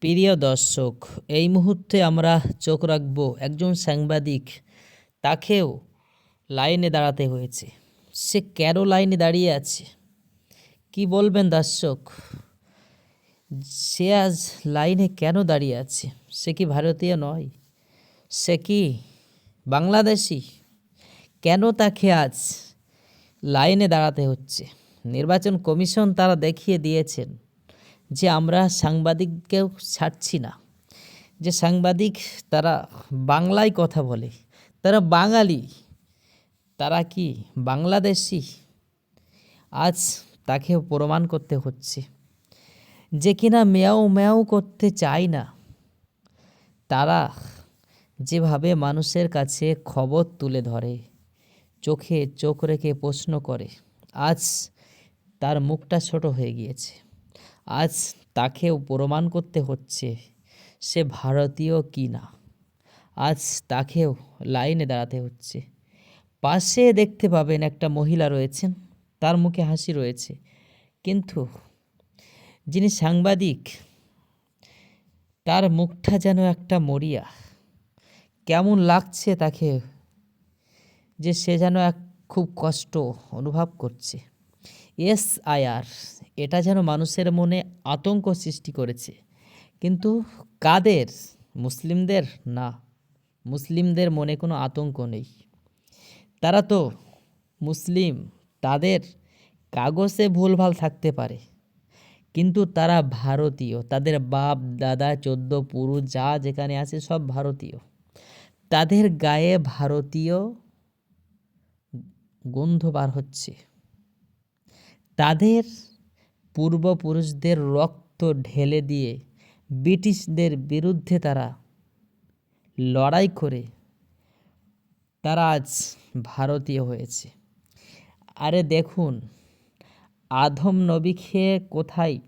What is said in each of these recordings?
প্রিয় দর্শক, এই মুহূর্তে আমরা চোখ রাখব একজন সাংবাদিক। তাকেও লাইনে দাঁড়াতে হয়েছে। সে কেন লাইনে দাঁড়িয়ে আছে? কি বলবেন দর্শক? সে আজ লাইনে কেন দাঁড়িয়ে আছে? সে কি ভারতীয় নয়? সে কি বাংলাদেশি? কেন তাকে আজ লাইনে দাঁড়াতে হচ্ছে? নির্বাচন কমিশন তারা দেখিয়ে দিয়েছেন। যে আমরা সাংবাদিককেও ছাড়ছি না। যে সাংবাদিক তারা বাংলায় কথা বলে, তারা বাঙালি, তারা কি বাংলাদেশি? আজ তাকে প্রমাণ করতে হচ্ছে। যে কিনা মেয়াও মেয়াও করতে চায় না, তারা যেভাবে মানুষের কাছে খবর তুলে ধরে, চোখে চোখ রেখে প্রশ্ন করে, আজ তার মুখটা ছোট হয়ে গিয়েছে। আজ তাকেও প্রমাণ করতে হচ্ছে, সে ভারতীয় কি না? আজ তাকেও লাইনে দাঁড়াতে হচ্ছে। পাশে দেখতে পাবেন একটা মহিলা রয়েছেন, তার মুখে হাসি রয়েছে। কিন্তু যিনি সাংবাদিক, তার মুখটা যেন একটা মরিয়া। কেমন লাগছে তাকে যে সে যেন এক খুব কষ্ট অনুভব করছে। এস আইআর এটা যেন মানুষের মনে আতঙ্ক সৃষ্টি করেছে। কিন্তু কাদের? মুসলিমদের? না। মুসলিমদের মনে কোনো আতঙ্ক নেই। তারা তো মুসলিম। তাদের কাগজে ভুলভাল থাকতে পারে। কিন্তু তারা ভারতীয়। তাদের বাপ, দাদা, চোদ্দ পুরুষ, যা যেখানে আছে সব ভারতীয়। তাদের গায়ে ভারতীয় গন্ধ বার হচ্ছে। তাদের পূর্বপুরুষদের রক্ত ঢেলে দিয়ে ব্রিটিশদের বিরুদ্ধে তারা লড়াই করে তারা আজ ভারতীয় হয়েছে। আরে দেখুন আধম নবী খেয়ে কোথায়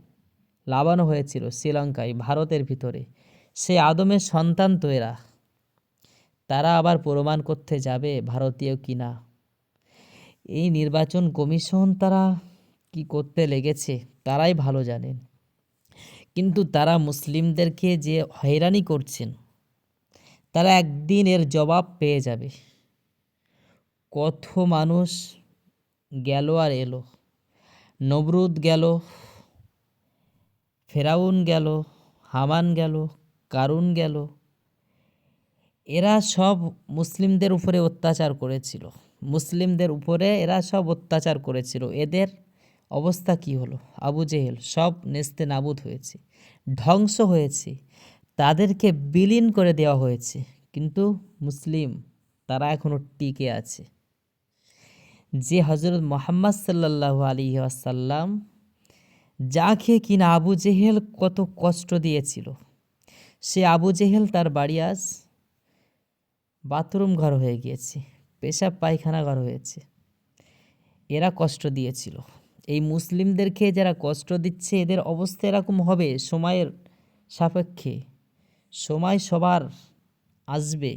লাভানো হয়েছিল শ্রীলঙ্কায়, ভারতের ভিতরে? সে আদমের সন্তান তো এরা। তারা আবার প্রমাণ করতে যাবে ভারতীয় কিনা। এই নির্বাচন কমিশন তারা কি করতে লেগেছে তারাই ভালো জানেন। কিন্তু তারা মুসলিমদেরকে যে হয়রানি করছেন, তারা একদিন এর জবাব পেয়ে যাবে। কত মানুষ গেল আর এলো। নবরুদ গেল, ফেরাউন গেল, হামান গেল, কারুন গেল। এরা সব মুসলিমদের উপরে অত্যাচার করেছিল। মুসলিমদের উপরে এরা সব অত্যাচার করেছিল। এদের অবস্থা কি হলো? আবু জেহেল, সব নেস্তে নাবুদ হয়েছে। ধ্বংস হয়েছে। তাদেরকে বিলীন করে দেওয়া হয়েছে। কিন্তু মুসলিম, তারা এখনও টিকে আছে। যে হজরত মোহাম্মদ সাল্লাহ আলী আসাল্লাম যাকে কিনা আবু জেহেল কত কষ্ট দিয়েছিল। সে আবু জেহেল তার বাড়ি আজ বাথরুম ঘর হয়ে গিয়েছে, পেশাব পায়খানা ঘর হয়েছে। এরা কষ্ট দিয়েছিল। এই মুসলিমদেরকে যারা কষ্ট দিচ্ছে, এদের অবস্থা এরকম হবে সময়ের সাপেক্ষে। সময় সবার আসবে।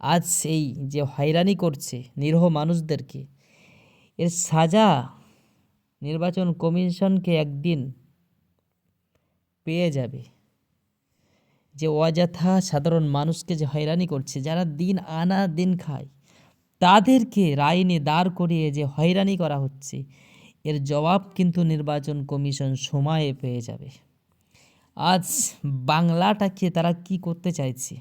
আজ এই যে হয়রানি করছে নিরহ মানুষদেরকে, এর সাজা নির্বাচন কমিশনকে একদিন পেয়ে যাবে। যে অযথা সাধারণ মানুষকে যে হয়রানি করছে, যারা দিন আনা দিন খায়, তাদেরকে রাইনে দাঁড় করিয়ে যে হয়রানি করা হচ্ছে এর জবাব কিন্তু নির্বাচন কমিশন সময়ে পেয়ে যাবে। আজ বাংলাটাকে তারা কি করতে চাইছে?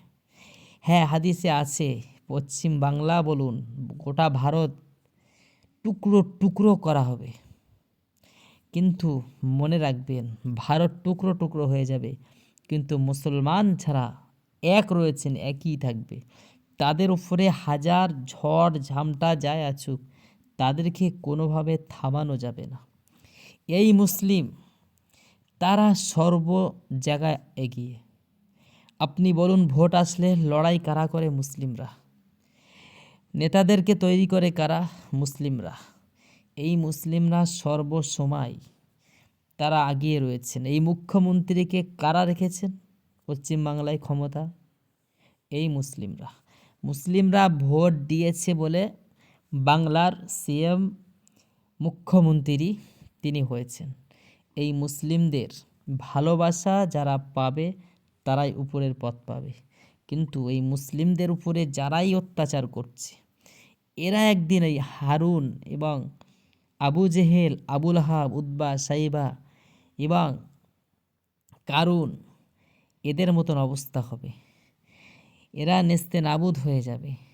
হ্যাঁ হাদিসে আছে, পশ্চিম বাংলা বলুন, গোটা ভারত টুকরো টুকরো করা হবে। কিন্তু মনে রাখবেন, ভারত টুকরো টুকরো হয়ে যাবে, কিন্তু মুসলমান ছাড়া এক রয়েছেন, একই থাকবে। তাদের উপরে হাজার ঝড় ঝামটা যায় আছুক তাদেরকে কোনোভাবে থামানো যাবে না। এই মুসলিম, তারা সর্ব জায়গায় এগিয়ে। আপনি বলুন, ভোট আসলে লড়াই কারা করে মুসলিমরা? নেতাদেরকে তৈরি করে কারা মুসলিমরা? এই মুসলিমরা সর্বসময় তারা আগিয়ে রয়েছেন। এই মুখ্যমন্ত্রীকে কারা রেখেছেন? পশ্চিমবাংলায় ক্ষমতা? এই মুসলিমরা। মুসলিমরা ভোট দিয়েছে বলে বাংলার সিএম মুখ্যমন্ত্রী তিনি হয়েছেন। এই মুসলিমদের ভালোবাসা যারা পাবে, তারাই উপরের পথ পাবে। কিন্তু এই মুসলিমদের উপরে যারাই অত্যাচার করছে, এরা একদিন এই হারুন এবং Abu Jahl, Abu Lahab Utba Shaiba এবং কারুন এদের মতন অবস্থা হবে। এরা নেস্তে নাবুদ হয়ে যাবে।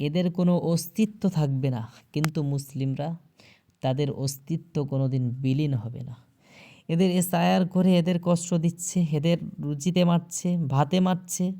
এদের কোনো অস্তিত্ব থাকবে না। কিন্তু মুসলিমরা তাদের অস্তিত্ব কোনো দিন বিলীন হবে না। এদের এসআইআর করে এদের কষ্ট দিচ্ছে, এদের রুচিতে মারছে, ভাতে মারছে।